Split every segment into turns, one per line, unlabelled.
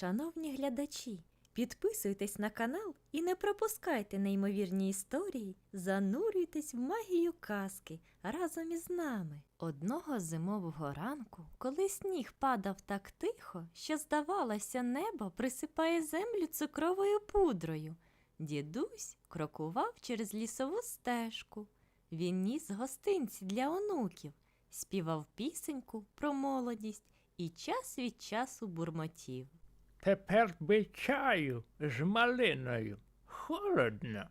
Шановні глядачі, підписуйтесь на канал і не пропускайте неймовірні історії, занурюйтесь в магію казки разом із нами. Одного зимового ранку, коли сніг падав так тихо, що здавалося, небо присипає землю цукровою пудрою. Дідусь крокував через лісову стежку. Він ніс гостинці для онуків, співав пісеньку про молодість і час від часу бурмотів.
Тепер би чаю з малиною. Холодно.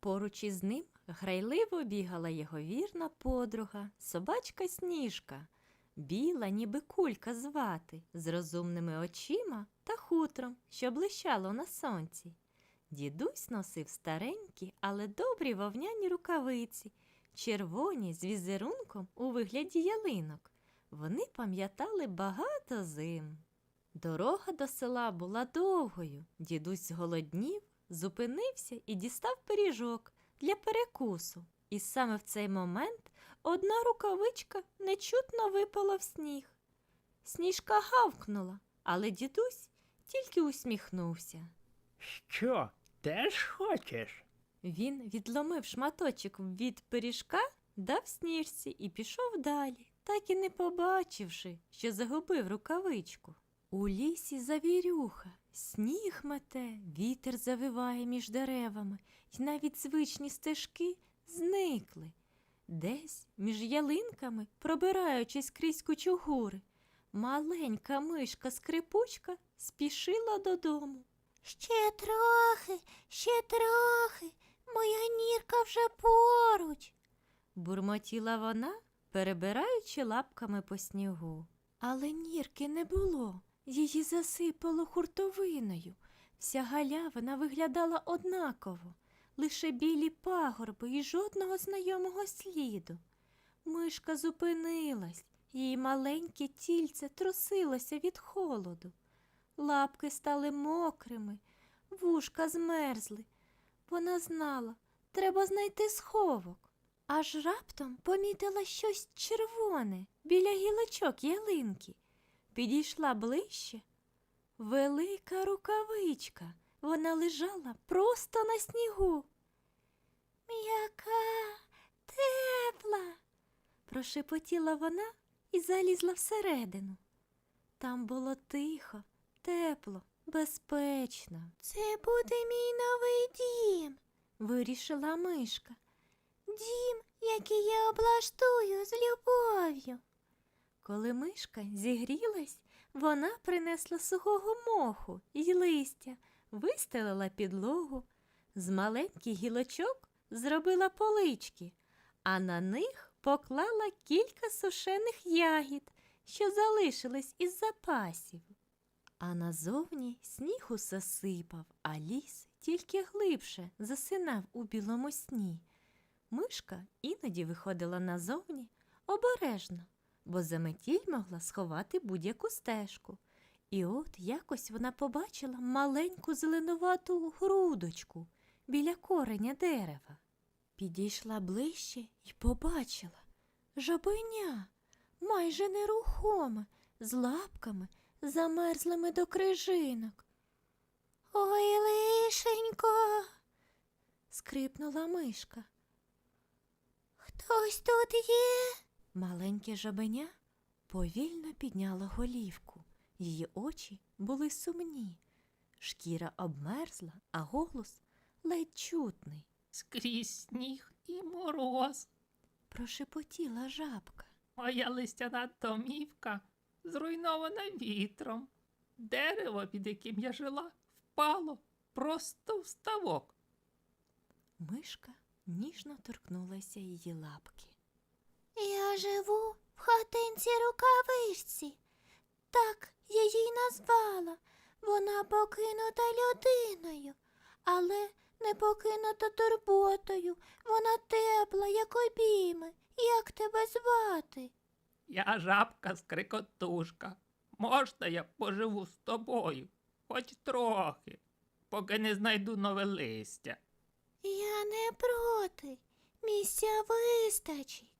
Поруч із ним грайливо бігала його вірна подруга, собачка Сніжка, біла, ніби кулька з вати, з розумними очима та хутром, що блищало на сонці. Дідусь носив старенькі, але добрі вовняні рукавиці, червоні з візерунком у вигляді ялинок. Вони пам'ятали багато зим. Дорога до села була довгою. Дідусь зголоднів, зупинився і дістав пиріжок для перекусу. І саме в цей момент одна рукавичка нечутно випала в сніг. Сніжка гавкнула, але дідусь тільки усміхнувся.
Що, теж хочеш?
Він відломив шматочок від пиріжка, дав сніжці і пішов далі, так і не побачивши, що загубив рукавичку. У лісі завірюха, сніг мете, вітер завиває між деревами, і навіть звичні стежки зникли. Десь між ялинками, пробираючись крізь кучугури, маленька мишка скрипучка спішила додому.
Ще трохи, ще трохи. Моя нірка вже поруч.
бурмотіла вона, перебираючи лапками по снігу. Але нірки не було, її засипало хуртовиною. Вся галявина виглядала однаково, лише білі пагорби і жодного знайомого сліду. Мишка зупинилась, її маленьке тільце трусилося від холоду. Лапки стали мокрими, вушка змерзли. Вона знала, треба знайти сховок. Аж раптом помітила щось червоне біля гілочок ялинки. Підійшла ближче. Велика рукавичка. Вона лежала просто на снігу.
М'яка, тепла.
Прошепотіла вона і залізла всередину. Там було тихо, тепло, безпечно.
Це буде мій новий дім.
Вирішила мишка.
Дім, який я облаштую з любов'ю.
Коли мишка зігрілась, вона принесла сухого моху й листя, вистелила підлогу, з маленьких гілочок зробила полички, а на них поклала кілька сушених ягід, що залишились із запасів. А назовні сніг усе сипав, а ліс тільки глибше засинав у білому сні. Мишка іноді виходила назовні обережно, бо заметіль могла сховати будь-яку стежку. І от якось вона побачила маленьку зеленувату грудочку біля кореня дерева. Підійшла ближче і побачила жабеня, майже нерухоме, з лапками, замерзлими до крижинок.
Ой, лишенько,
Скрипнула мишка.
хтось тут є?
Маленьке жабеня повільно підняло голівку. Її очі були сумні. Шкіра обмерзла, а голос ледь чутний.
Скрізь сніг і мороз.
Прошепотіла жабка.
Моя листяна домівка зруйнована вітром. Дерево, під яким я жила, впало просто в ставок.
Мишка ніжно торкнулася її лапки.
Я живу в хатинці рукавичці. Так я їй назвала. Вона покинута людиною, але не покинута турботою. Вона тепла, як обійми. Як тебе звати?
Я жабка скрикотушка. Можна я поживу з тобою, хоч трохи, поки не знайду нове листя.
Я не проти. Місця вистачить.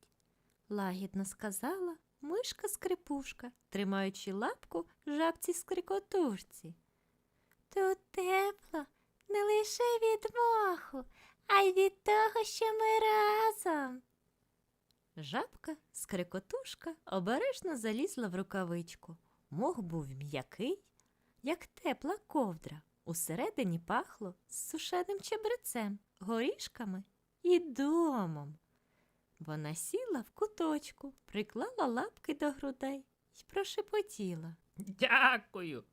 Лагідно сказала мишка скрипушка, тримаючи лапку жабці скрикотушці.
Тут тепло не лише від моху, а й від того, що ми разом.
Жабка, скрикотушка, обережно залізла в рукавичку. Мох був м'який, як тепла ковдра. Усередині пахло сушеним чебрецем, горішками і домом. Вона сіла в куточку, приклала лапки до грудей і прошепотіла.
Дякую.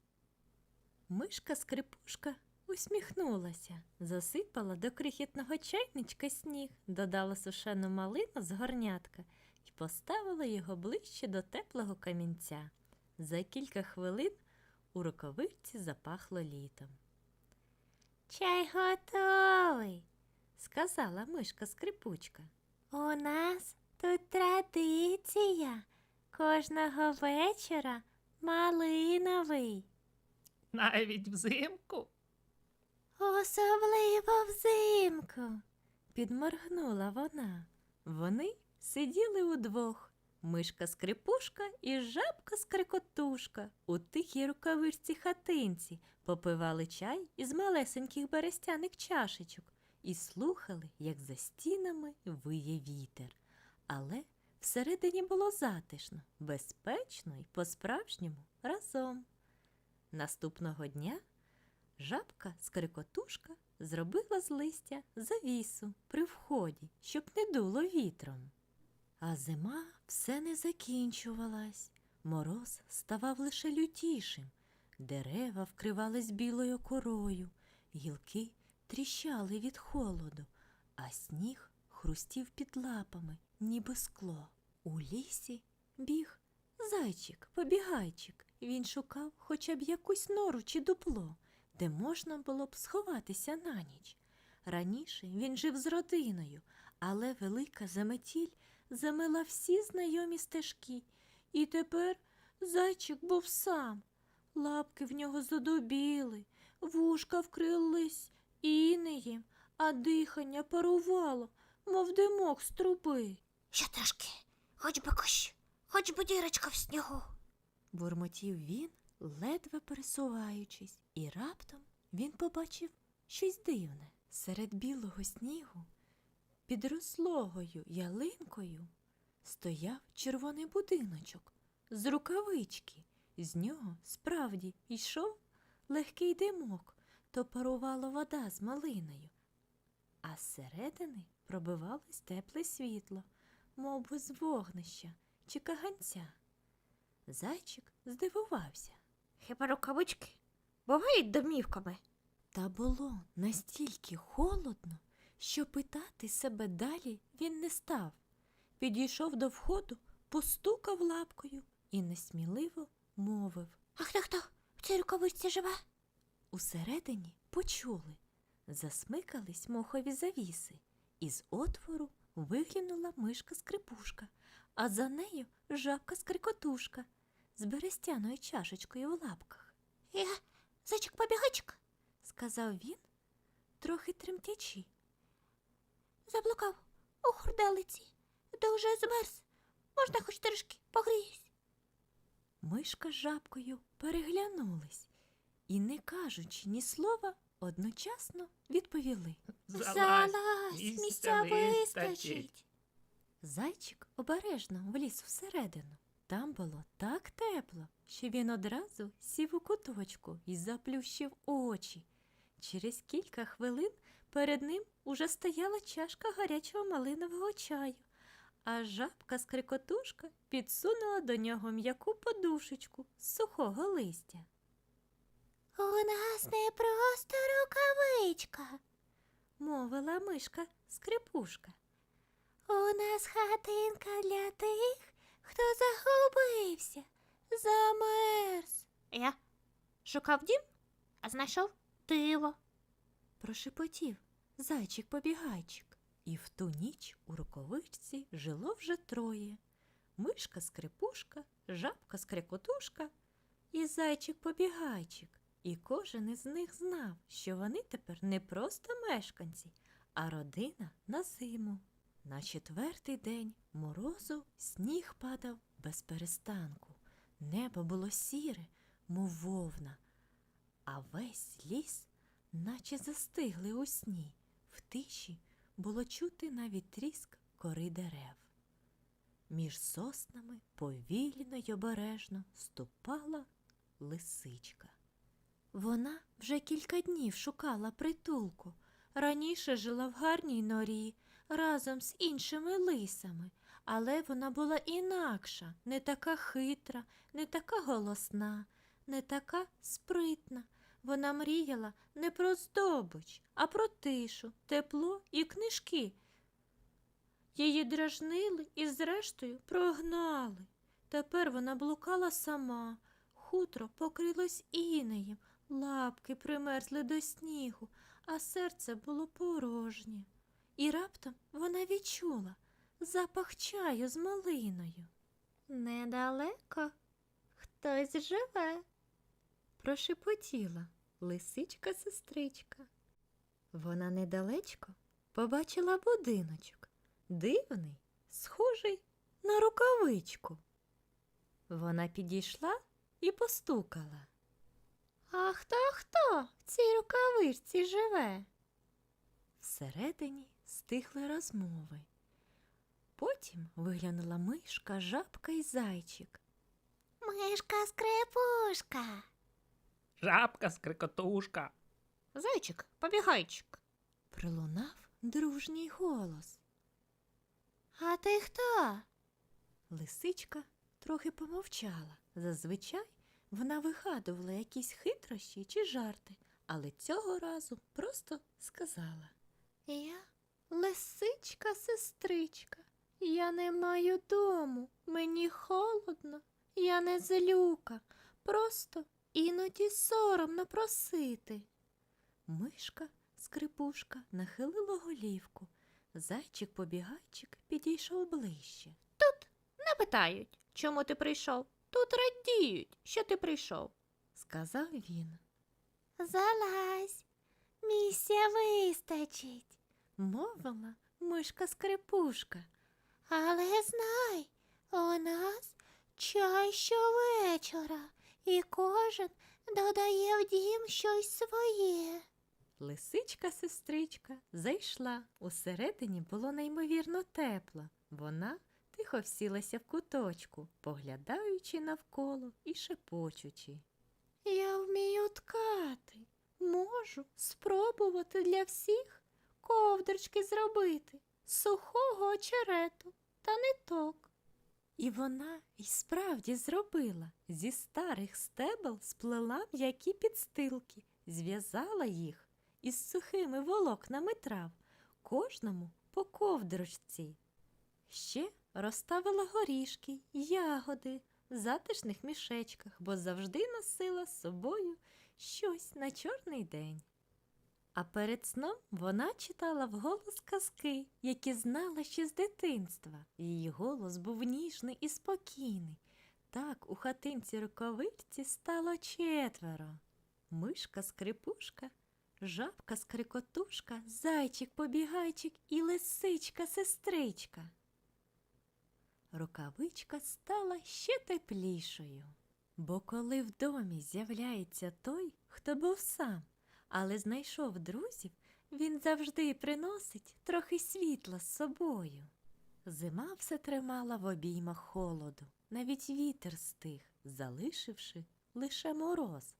Мишка скрипушка усміхнулася, засипала до крихітного чайничка сніг, додала сушену малину з горнятка і поставила його ближче до теплого камінця. За кілька хвилин у рукавичці запахло літом.
Чай готовий.
Сказала мишка скрипучка.
У нас тут традиція. Кожного вечора малиновий.
Навіть взимку.
Особливо взимку.
Підморгнула вона. Вони сиділи удвох. Мишка скрипушка і жабка скрикотушка у тихій рукавичці хатинці попивали чай із малесеньких берестяних чашечок і слухали, як за стінами виє вітер. Але всередині було затишно, безпечно і по-справжньому разом. Наступного дня Жабка скрикотушка зробила з листя завісу при вході, щоб не дуло вітром. А зима все не закінчувалась. Мороз ставав лише лютішим. Дерева вкривались білою корою, гілки тріщали від холоду, а сніг хрустів під лапами, ніби скло. У лісі біг зайчик, побігайчик. Він шукав хоча б якусь нору чи дупло де можна було б сховатися на ніч. Раніше він жив з родиною, але велика заметіль замила всі знайомі стежки, і тепер зайчик був сам. Лапки в нього задубіли, вушка вкрились інеєм, а дихання парувало, мов димок з труби.
Ще трошки, хоч би кущ, хоч би дірочка в снігу.
бурмотів він, ледве пересуваючись, і раптом він побачив щось дивне. Серед білого снігу, під рослогою ялинкою, стояв червоний будиночок з рукавички. З нього справді йшов легкий димок, то парувала вода з малиною, а зсередини пробивалось тепле світло, мов би з вогнища чи каганця. Зайчик здивувався.
Хіба рукавички бувають домівками?
Та було настільки холодно, що питати себе далі він не став. Підійшов до входу, постукав лапкою і несміливо мовив.
А хто хто в цій рукавичці живе?
Усередині почули. Засмикались мохові завіси. Із отвору виглянула мишка скрипушка, а за нею жабка скрикотушка з берестяною чашечкою в лапках.
Я зайчик побігачик
Сказав він, трохи тремтячи.
заблукав у хурделиці. Дуже змерз. Можна хоч трішки погріюсь.
Мишка з жабкою переглянулись і, не кажучи ні слова, одночасно відповіли.
Залазь,
місця,
місця
вистачить.
вистачить.
Зайчик обережно вліз всередину. Там було так тепло, що він одразу сів у куточку і заплющив очі. Через кілька хвилин перед ним уже стояла чашка гарячого малинового чаю, а жабка скрикотушка підсунула до нього м'яку подушечку з сухого листя.
У нас не просто рукавичка.
Мовила мишка скрипушка.
У нас хатинка для тих, хто загубився, замерз. Я шукав дім, а знайшов диво.
прошепотів зайчик-побігайчик. І в ту ніч у рукавичці жило вже троє. Мишка скрипушка, жабка скрикотушка і зайчик-побігайчик. І кожен із них знав, що вони тепер не просто мешканці, а родина на зиму. На четвертий день морозу сніг падав без перестанку. Небо було сіре, мов вовна, а весь ліс, наче застигли у сні. В тиші було чути навіть тріск кори дерев. Між соснами повільно й обережно ступала лисичка. Вона вже кілька днів шукала притулку. Раніше жила в гарній норі разом з іншими лисами, але вона була інакша, не така хитра, не така голосна, не така спритна. Вона мріяла не про здобич, а про тишу, тепло і книжки. Її дражнили і, зрештою, прогнали. Тепер вона блукала сама. Хутро покрилось інеєм, лапки примерзли до снігу, а серце було порожнє. І раптом вона відчула запах чаю з малиною.
Недалеко хтось живе.
Прошепотіла лисичка сестричка. Вона недалечко побачила будиночок, дивний, схожий на рукавичку. Вона підійшла і постукала.
А хто хто в цій рукавичці живе?
Всередині стихли розмови. Потім виглянула мишка, жабка і зайчик.
Мишка скрипушка.
Жабка, скрикотушка.
Зайчик, побігайчик.
Пролунав дружній голос.
А ти хто?
Лисичка трохи помовчала. Зазвичай вона вигадувала якісь хитрощі чи жарти, але цього разу просто сказала.
Я лисичка сестричка. Я не маю дому, мені холодно, я не злюка, просто іноді соромно просити.
Мишка, скрипушка, нахилила голівку. Зайчик-побігайчик підійшов ближче.
Не питають, чому ти прийшов. Тут радіють, що ти прийшов.
Сказав він.
Залазь, місця вистачить.
Мовила мишка-скрипушка.
Але знай, у нас чай щовечора, і кожен додає в дім щось своє.
Лисичка-сестричка зайшла. Усередині було неймовірно тепло. Вона тихо всілася в куточку, поглядаючи навколо і шепочучи.
Я вмію ткати, можу спробувати для всіх ковдрочки зробити сухого очерету та ниток.
І вона й справді зробила. Зі старих стебел сплела м'які підстилки, зв'язала їх із сухими волокнами трав, кожному по ковдрочці. Ще розставила горішки, ягоди в затишних мішечках, бо завжди носила з собою щось на чорний день. А перед сном вона читала вголос казки, які знала ще з дитинства. Її голос був ніжний і спокійний. Так у хатинці рукавичці стало четверо. Мишка скрипушка, жабка скрикотушка, зайчик побігайчик і лисичка сестричка. Рукавичка стала ще теплішою. Бо коли в домі з'являється той, хто був сам, але знайшов друзів, він завжди приносить трохи світла з собою. Зима все тримала в обіймах холоду, навіть вітер стих, залишивши лише мороз,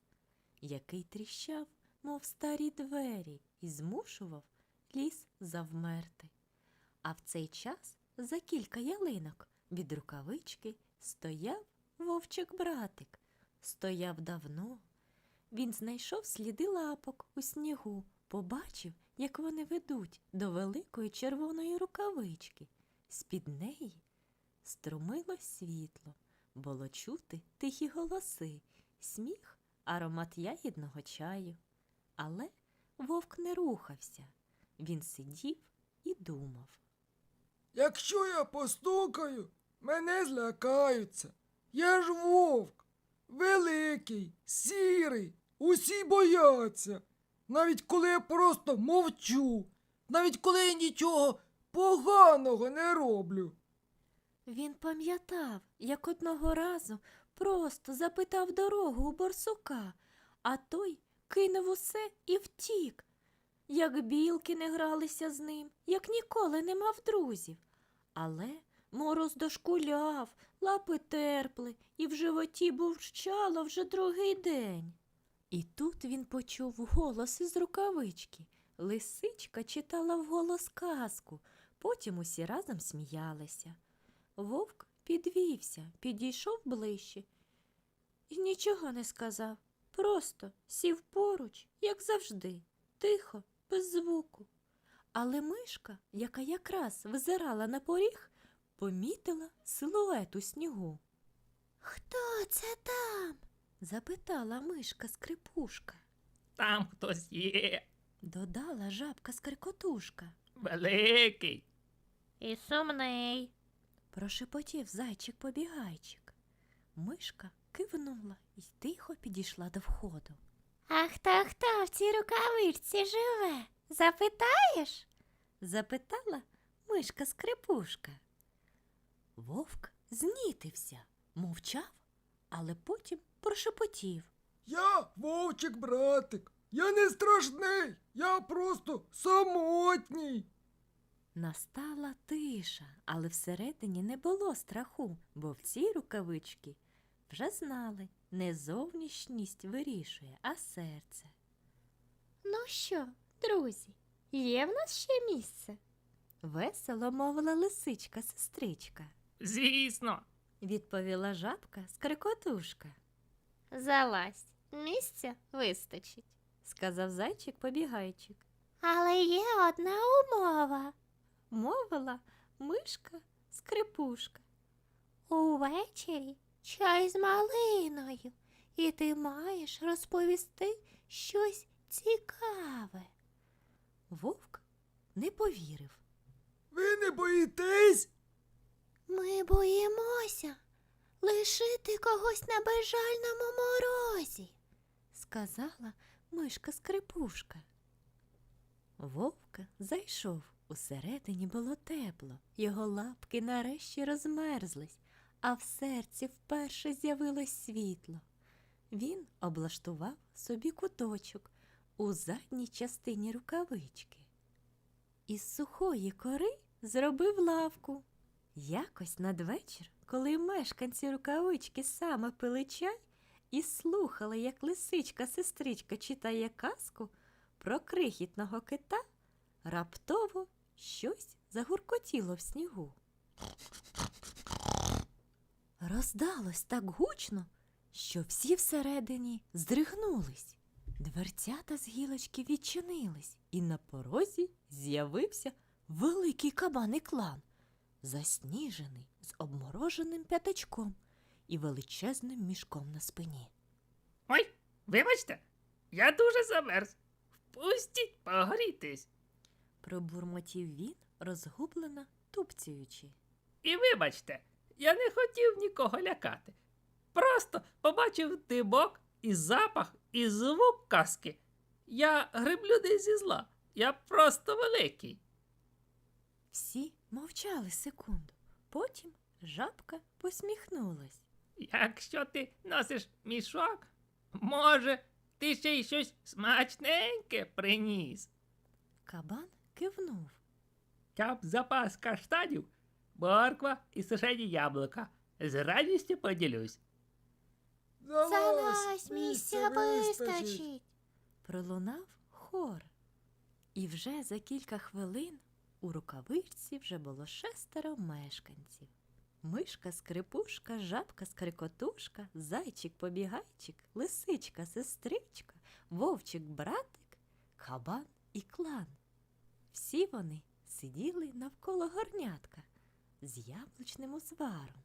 який тріщав, мов старі двері, і змушував ліс завмерти. А в цей час за кілька ялинок від рукавички стояв вовчик братик. Стояв давно. Він знайшов сліди лапок у снігу, побачив, як вони ведуть до великої червоної рукавички. З-під неї струмило світло, було чути тихі голоси, сміх, аромат ягідного чаю. Але вовк не рухався. Він сидів і думав.
Якщо я постукаю, мене злякаються. Я ж вовк, великий, сірий, усі бояться. Навіть коли я просто мовчу, навіть коли я нічого поганого не роблю.
Він пам'ятав, як одного разу просто запитав дорогу у борсука, а той кинув усе і втік. Як білки не гралися з ним, як ніколи не мав друзів. Але мороз дошкуляв, лапи терпли, і в животі бурчало вже другий день. І тут він почув голос із рукавички. Лисичка читала вголос казку, потім усі разом сміялися. Вовк підвівся, підійшов ближче і нічого не сказав. Просто сів поруч, як завжди, тихо, без звуку. Але мишка, яка якраз визирала на поріг, помітила силует у снігу.
Хто це там?
Запитала мишка скрипушка,
Там хтось є.
додала жабка скрикотушка.
Великий.
І сумний.
Прошепотів зайчик побігайчик. Мишка кивнула і тихо підійшла до входу.
А хто хто в цій рукавичці живе? Запитаєш?
Запитала мишка скрипушка. Вовк знітився, мовчав, але потім прошепотів.
Я вовчик братик. Я не страшний. Я просто самотній.
Настала тиша, але всередині не було страху, бо в цій рукавички вже знали, не зовнішність вирішує, а серце.
Ну що, друзі, є в нас ще місце?
Весело мовила лисичка сестричка,
Звісно.
відповіла жабка скрикотушка,
Залазь, місця вистачить.
сказав зайчик побігайчик.
Але є одна умова.
Мовила мишка скрипушка.
Увечері чай з малиною, і ти маєш розповісти щось цікаве.
Вовк не повірив.
Ви не боїтесь?
Ми боїмося лишити когось на безжальному морозі.
сказала мишка скрипушка. Вовка зайшов. Усередині було тепло, його лапки нарешті розмерзлись, а в серці вперше з'явилось світло. Він облаштував собі куточок у задній частині рукавички. Із сухої кори зробив лавку. Якось надвечір, коли мешканці рукавички саме пили чай, і слухала, як лисичка сестричка читає казку про крихітного кита, раптово щось загуркотіло в снігу. Роздалось так гучно, що всі всередині здригнулись. Дверцята з гілочки відчинились, і на порозі з'явився великий кабаний клан, засніжений з обмороженим п'ятачком і величезним мішком на спині.
Ой, вибачте, я дуже замерз. Впустіть погрітись.
Пробурмотів він, розгублено тупцюючи.
І вибачте, я не хотів нікого лякати. Просто побачив димок і запах, і звук казки. Я гриблю не зі зла. Я просто великий.
Всі мовчали секунду. Потім жабка посміхнулась.
Якщо ти носиш мішок, може, ти ще й щось смачненьке приніс.
Кабан кивнув.
Я б запас каштанів, морква і сушені яблука. З радістю поділюсь.
Залазь, місця вистачить.
Пролунав хор. І вже за кілька хвилин у рукавичці вже було шестеро мешканців. Мишка скрипушка, жабка скрикотушка, зайчик побігайчик, лисичка сестричка, вовчик братик, кабан і клан. Всі вони сиділи навколо горнятка з яблучним узваром,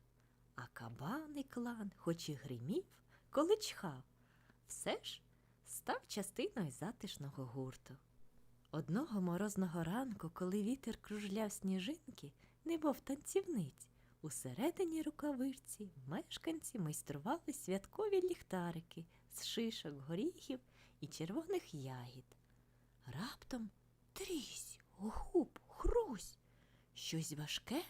а кабан і клан, хоч і гримів, коли чхав, все ж став частиною затишного гурту. Одного морозного ранку, коли вітер кружляв сніжинки, немов танцівниць, усередині рукавичці мешканці майстрували святкові ліхтарики з шишок, горіхів і червоних ягід. Раптом трісь, гуп, хрусь. Щось важке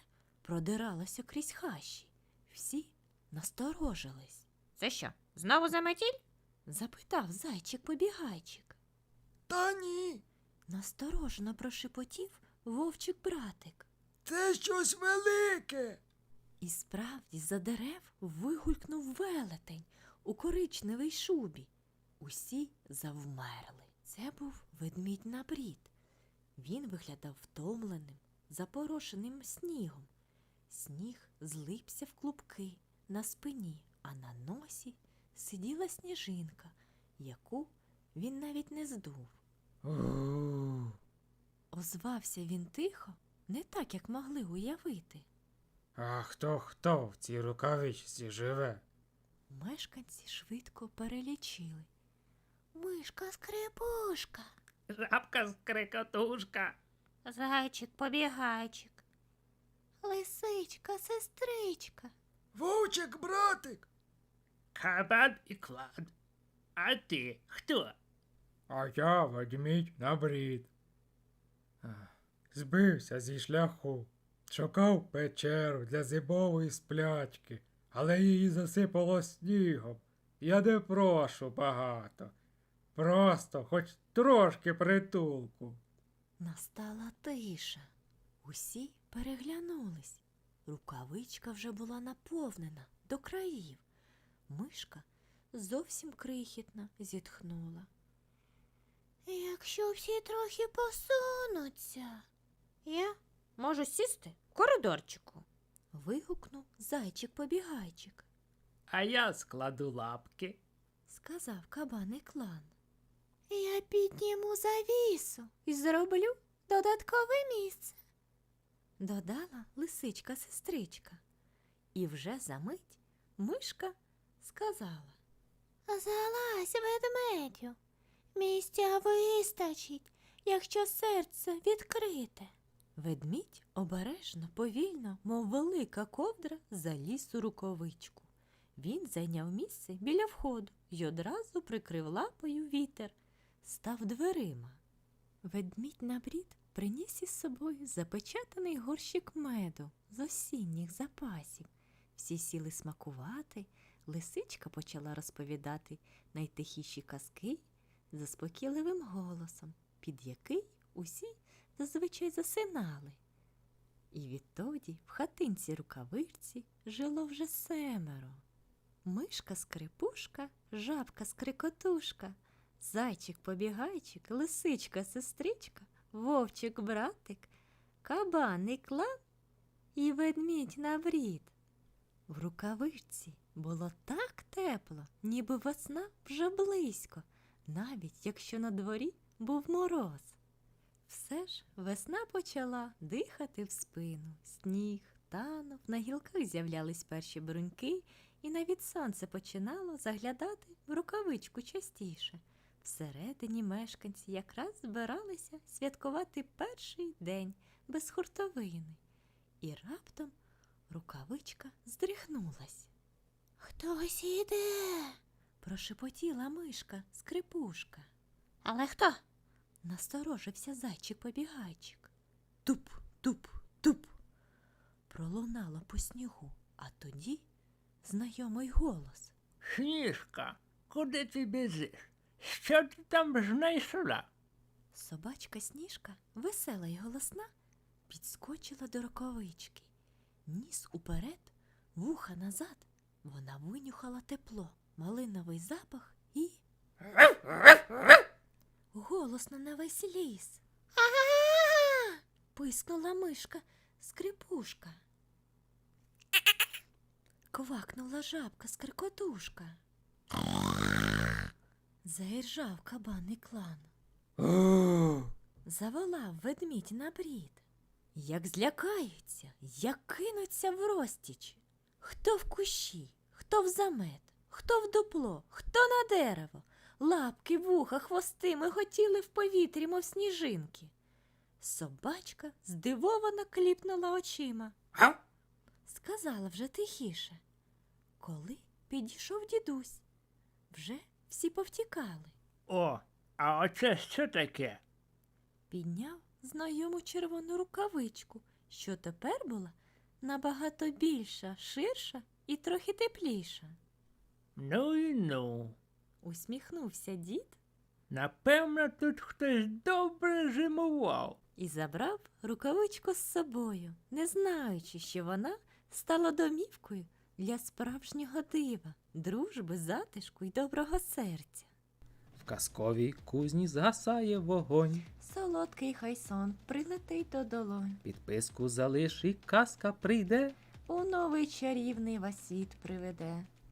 продиралося крізь хащі. Всі насторожились.
Це що, знову заметіль?
запитав зайчик-побігайчик.
Та ні,
Насторожено прошепотів вовчик братик.
це щось велике.
І справді за дерев вигулькнув велетень у коричневій шубі. Усі завмерли. Це був ведмідь на брід. Він виглядав втомленим, запорошеним снігом. Сніг злипся в клубки на спині, а на носі сиділа сніжинка, яку він навіть не здув. Озвався він тихо, не так, як могли уявити.
А хто хто в цій рукавичці живе?
Мешканці швидко перелічили.
Мишка скрипушка,
Жабка скрикотушка.
зайчик побігайчик, лисичка сестричка,
Вовчик братик.
Кабан і клад. А ти хто?
А я ведмідь на брід. Збився зі шляху. Шукав печеру для зимової сплячки, але її засипало снігом. Я не прошу багато. Просто хоч трошки притулку.
Настала тиша. Усі переглянулись. Рукавичка вже була наповнена до країв. Мишка зовсім крихітна зітхнула.
Якщо всі трохи посунуться.
Я можу сісти в коридорчику. вигукнув зайчик-побігайчик,
А я складу лапки.
сказав кабаний клан.
Я підніму завісу і зроблю додаткове місце.
Додала лисичка-сестричка. І вже за мить мишка сказала.
Залазь, ведмедю. Місця вистачить, якщо серце відкрите.
Ведмідь обережно, повільно, мов велика ковдра, заліз у рукавичку. Він зайняв місце біля входу й одразу прикрив лапою вітер, став дверима. Ведмідь на брід приніс із собою запечатаний горщик меду з осінніх запасів. Всі сіли смакувати, лисичка почала розповідати найтихіші казки заспокійливим голосом, під який усі зазвичай засинали. І відтоді в хатинці рукавичці жило вже семеро. Мишка скрипушка, жабка скрикотушка, зайчик побігайчик, лисичка сестричка, вовчик братик, кабан клан і ведмідь на брід. В рукавичці було так тепло, ніби весна вже близько, навіть якщо на дворі був мороз. Все ж весна почала дихати в спину, сніг танув, на гілках з'являлись перші бруньки, і навіть сонце починало заглядати в рукавичку частіше. Всередині мешканці якраз збиралися святкувати перший день без хуртовини. І раптом рукавичка здригнулась.
Хтось іде.
Прошепотіла мишка скрипушка.
Але хто?
Насторожився зайчик-побігайчик. Туп, туп, туп. Пролунало по снігу, а тоді знайомий голос.
Сніжка, куди ти біжиш? Що ти там знайшла?
Собачка Сніжка, весела й голосна, підскочила до роковички. Ніс уперед, вуха назад. Вона винюхала тепло, малиновий запах і. Голосно на весь ліс. Пискнула мишка скрипушка. Квакнула жабка скрикотушка. Заіржав кабаний клан. Заволав ведмідь на брід. Як злякаються, як кинуться в розтіч. Хто в кущі, хто в замет, хто в дупло, хто на дерево. Лапки, вуха, хвости миготіли в повітрі, мов сніжинки. Собачка здивовано кліпнула очима.
Гав?
Сказала вже тихіше. Коли підійшов дідусь, вже всі повтікали.
О, а оце що таке?
підняв знайому червону рукавичку, що тепер була набагато більша, ширша і трохи тепліша.
Ну і ну.
усміхнувся дід
Напевно, тут хтось добре зимував.
і забрав рукавичку з собою, не знаючи, що вона стала домівкою для справжнього дива, дружби, затишку й доброго серця.
В казковій кузні згасає вогонь.
Солодкий хай сон прилетить до долонь,
Підписку залиш і казка прийде.
у новий чарівний васіт приведе.